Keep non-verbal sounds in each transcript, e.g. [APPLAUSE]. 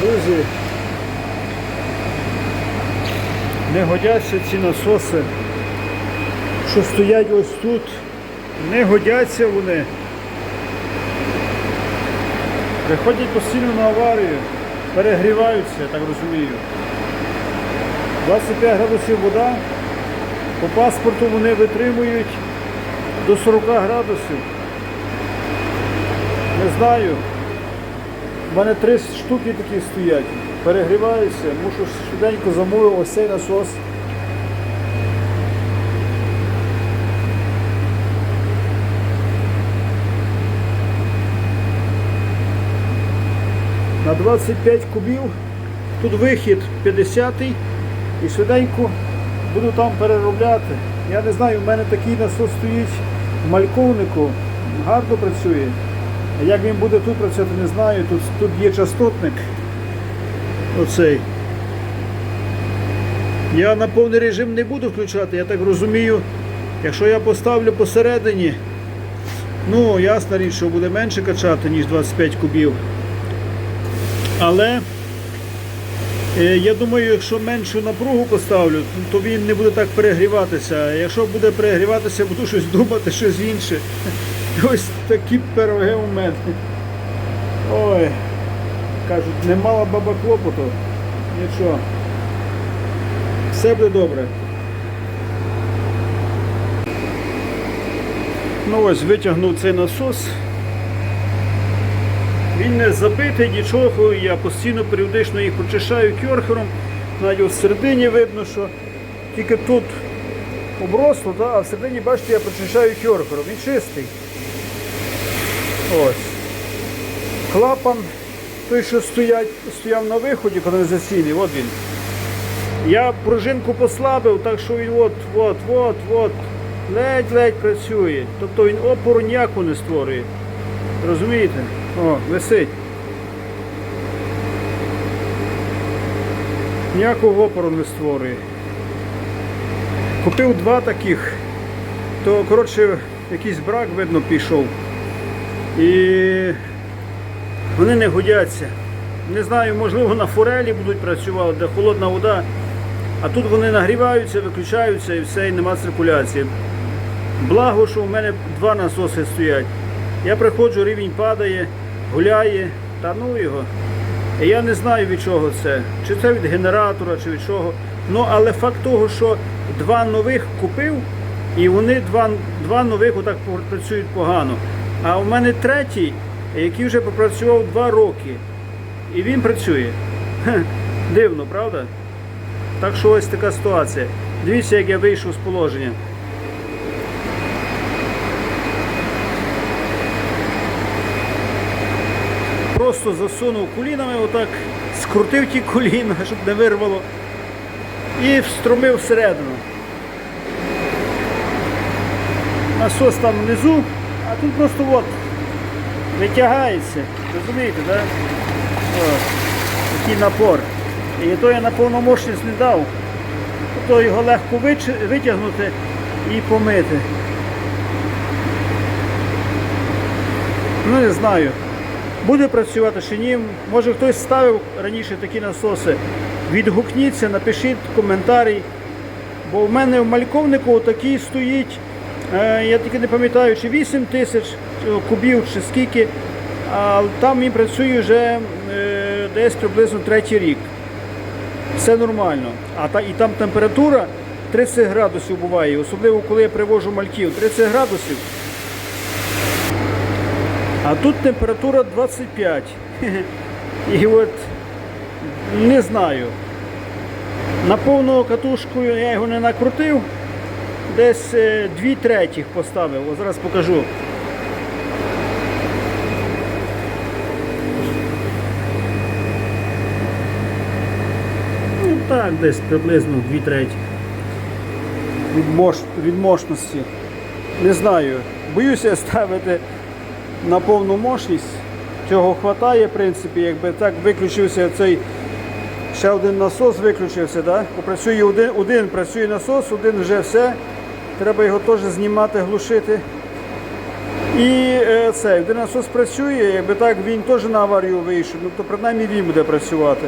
Друзі, не годяться ці насоси, що стоять ось тут. Не годяться вони. Приходять постійно на аварію, перегріваються, я так розумію. 25 градусів вода, по паспорту вони витримують до 40 градусів. Не знаю. У мене три штуки такі стоять. Перегріваюся, мушу швиденько замовити ось цей насос. На 25 кубів. Тут вихід 50 і швиденько буду там переробляти. Я не знаю, в мене такий насос стоїть в мальковнику, гарно працює. Як він буде тут працювати, не знаю. Тут, тут є частотник. Оцей. Я на повний режим не буду включати, я так розумію. Якщо я поставлю посередині, ну ясна річ, що буде менше качати, ніж 25 кубів. Але е, я думаю, якщо меншу напругу поставлю, то він не буде так перегріватися. Якщо буде перегріватися, буду щось думати, щось інше. Ось такі пироги у мене. Ой, кажуть, не мала баба клопоту. Нічого. Все буде добре. Ну ось витягнув цей насос. Він не забитий нічого, я постійно періодично їх прочищаю кьорхером. Навіть ось всередині видно, що тільки тут обросло, а всередині, бачите, я прочищаю кьорхером. Він чистий. Ось. Клапан, той, що стоять, стояв на виході каналізаційний, от він. Я пружинку послабив, так що він от, от, от, от, ледь-ледь працює. Тобто він опору ніяку не створює. Розумієте? О, висить. Ніякого опору не створює. Купив два таких, то коротше якийсь брак, видно, пішов. І вони не годяться. Не знаю, можливо на форелі будуть працювати, де холодна вода. А тут вони нагріваються, виключаються і все, і нема циркуляції. Благо, що в мене два насоси стоять. Я приходжу, рівень падає, гуляє, та ну його. І я не знаю від чого це. Чи це від генератора, чи від чого. Ну, але факт того, що два нових купив, і вони два, два нових отак працюють погано. А у мене третій, який вже попрацював два роки. І він працює. Хе, Дивно, правда? Так що ось така ситуація. Дивіться, як я вийшов з положення. Просто засунув колінами, отак скрутив ті коліна, щоб не вирвало, і встромив всередину. Насос там внизу, а тут просто от витягається. Розумієте, так? О, такий напор. І то я на повну мощність не дав. То його легко витягнути і помити. Ну не знаю. Буде працювати чи ні. Може хтось ставив раніше такі насоси. Відгукніться, напишіть коментарі. Бо в мене в мальковнику такий стоїть, я тільки не пам'ятаю, чи 8 тисяч кубів, чи скільки. А там він працює вже е, десь приблизно третій рік. Все нормально. А та, і там температура 30 градусів буває, особливо коли я привожу мальків. 30 градусів. А тут температура 25. [LAUGHS] І от не знаю. На повну катушку я його не накрутив. Десь е, дві третіх поставив. Ось зараз покажу. Ну так, десь приблизно дві треті. Від, мош... від мощності. Не знаю. Боюся ставити на повну мощність. Цього вистачає, в принципі, якби так виключився цей ще один насос виключився, да? попрацює один, один працює насос, один вже все. Треба його теж знімати, глушити. І е, це, де насос працює, якби так він теж на аварію вийшов, ну то принаймні він буде працювати.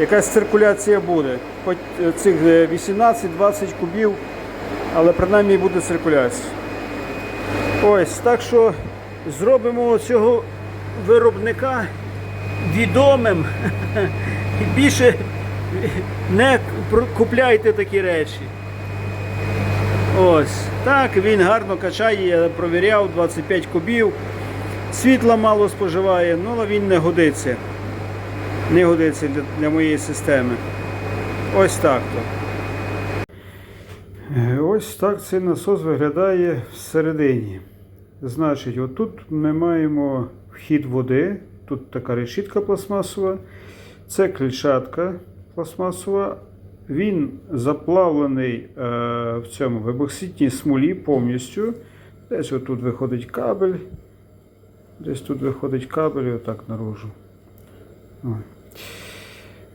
Якась циркуляція буде. Хоч е, цих е, 18-20 кубів, але принаймні буде циркуляція. Ось, так що зробимо цього виробника відомим. [LAUGHS] Більше не купляйте такі речі. Ось. Так, він гарно качає, я провіряв 25 кубів. Світла мало споживає, ну але він не годиться. Не годиться для, для моєї системи. Ось так то. Е, Ось так цей насос виглядає всередині. Значить, отут ми маємо вхід води, тут така решітка пластмасова, це клітчатка пластмасова. Він заплавлений е, в цьому в ебокситній смолі повністю. Десь отут виходить кабель. Десь тут виходить кабель і отак наружу.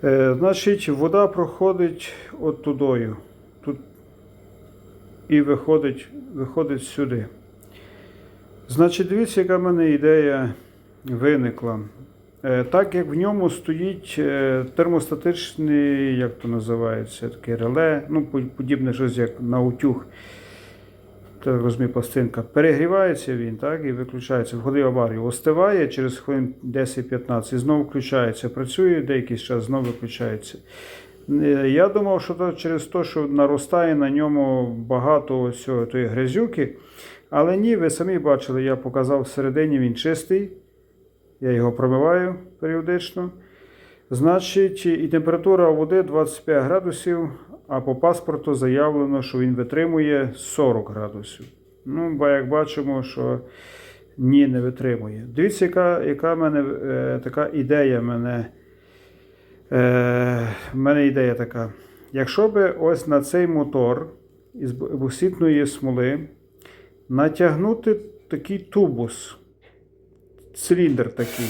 Е, значить, вода проходить от тудою. Тут і виходить, виходить сюди. Значить, дивіться, яка в мене ідея виникла. Е, Так як в ньому стоїть е, термостатичний, як то називається, таке реле, ну, подібне щось як на утюг. Так розумію, пластинка. Перегрівається він, так, і виключається, входить в аварію. Остиває через хвилин 10-15 і знову включається. Працює деякий час, знову виключається. Е, Я думав, що то через те, що наростає на ньому багато ось тої грязюки. Але ні, ви самі бачили, я показав всередині він чистий. Я його промиваю періодично. Значить, і температура води 25 градусів, а по паспорту заявлено, що він витримує 40 градусів. Ну, бо як бачимо, що ні, не витримує. Дивіться, яка, яка мене е, така ідея. Мене, е, мене ідея така. Якщо би ось на цей мотор із бусітної смоли натягнути такий тубус, циліндр такий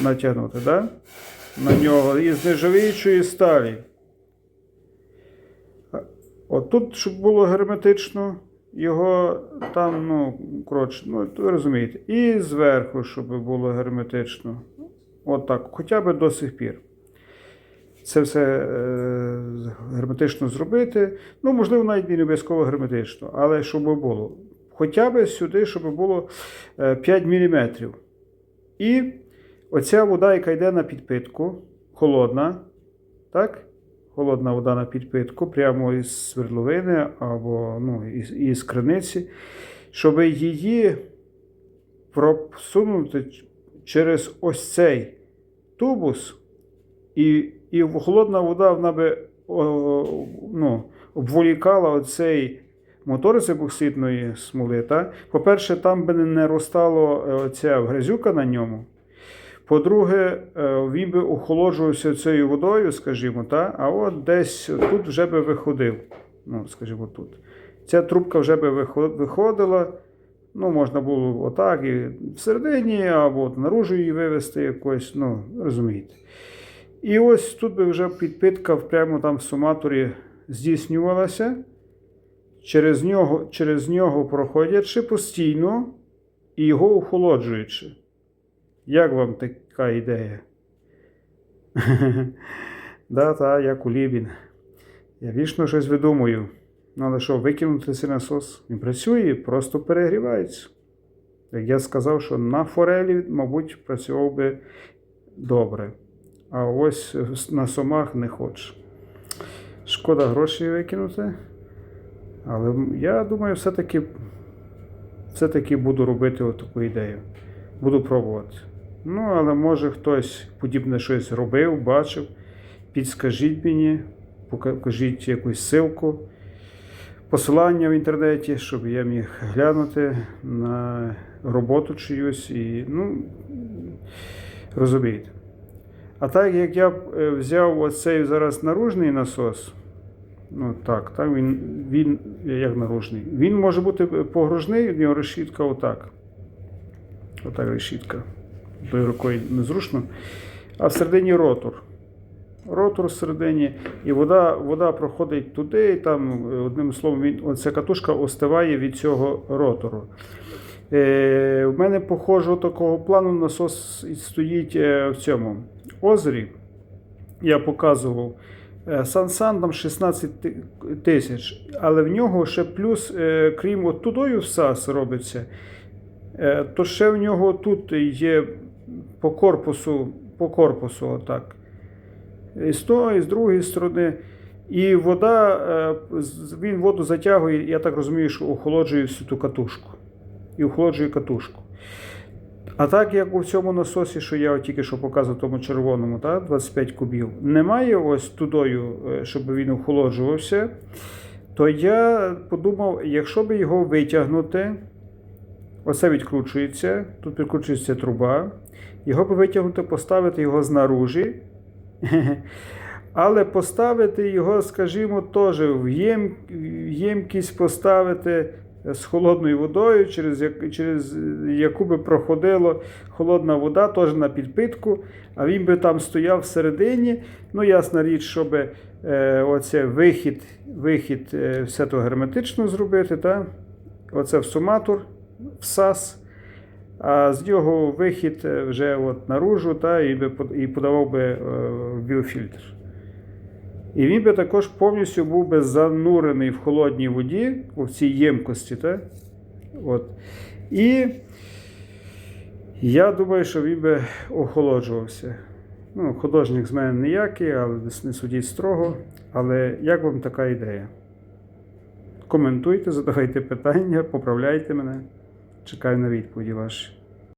натягнути, да? на нього із нержавіючої сталі. От тут, щоб було герметично, його там, ну, коротше, ну, ви розумієте, і зверху, щоб було герметично. От так, хоча б до сих пір. Це все е, герметично зробити. Ну, можливо, навіть не обов'язково герметично, але щоб було. Хоча б сюди, щоб було е, 5 мм. І оця вода, яка йде на підпитку, холодна, так? Холодна вода на підпитку, прямо із свердловини або ну, із, із криниці, щоб її просунути через ось цей тубус, і, і холодна вода вона би ну, обволікала оцей мотор з ебоксидної смоли. Так? По-перше, там би не розтало е, ця грязюка на ньому. По-друге, е, він би охолоджувався цією водою, скажімо, та? а от десь тут вже би виходив. Ну, скажімо, тут. Ця трубка вже би виходила. Ну, можна було отак і всередині, або от наружу її вивести якось, ну, розумієте. І ось тут би вже підпитка прямо там в суматорі здійснювалася. Через нього, через нього проходячи постійно і його охолоджуючи. Як вам така ідея? [LAUGHS] да, та, як у Лібін. Я вічно щось видумую. Ну, але що, викинути цей насос? Він працює, просто перегрівається. Як я сказав, що на форелі, мабуть, працював би добре. А ось на сомах не хоче. Шкода грошей викинути. Але я думаю, все-таки все-таки буду робити таку ідею. Буду пробувати. Ну, але може хтось подібне щось робив, бачив. Підскажіть мені, покажіть якусь ссылку, посилання в інтернеті, щоб я міг глянути на роботу чиюсь і, ну, розумієте. А так як я е, взяв оцей зараз наружний насос, ну так, так він, він як наружний. Він може бути погружний, в нього решітка отак. Отак решітка. Тою рукою незручно. А всередині ротор. Ротор всередині, і вода, вода проходить туди, і там, одним словом, він, оця катушка остиває від цього ротору. Е, у мене похожого такого плану насос стоїть е, в цьому озері. Я показував. Сансан там 16 тисяч, але в нього ще плюс, е, крім от тудою всас робиться, е, то ще в нього тут є по корпусу, по корпусу отак. І з тої, і з другої сторони. І вода, е, він воду затягує, я так розумію, що охолоджує всю ту катушку. І охолоджує катушку. А так як у цьому насосі, що я тільки що показував, тому червоному, так, 25 кубів, немає ось тудою, е, щоб він охолоджувався, то я подумав, якщо би його витягнути, оце відкручується, тут підкручується труба, його би витягнути, поставити його знаружі. [LAUGHS] Але поставити його, скажімо, теж в єм, в ємкість поставити з холодною водою, через, через яку би проходила холодна вода, теж на підпитку, а він би там стояв всередині. Ну, ясна річ, щоб е, оце вихід, вихід е, все то герметично зробити. Та? Оце в суматур, в САС. А з нього вихід е, вже от наружу, та, і, би, і подавав би е, біофільтр. І він би також повністю був би занурений в холодній воді, у цій ємкості. Та? От. І я думаю, що він би охолоджувався. Ну, художник з мене ніякий, але не судіть строго. Але як вам така ідея? Коментуйте, задавайте питання, поправляйте мене. Чекаю на відповіді ваші.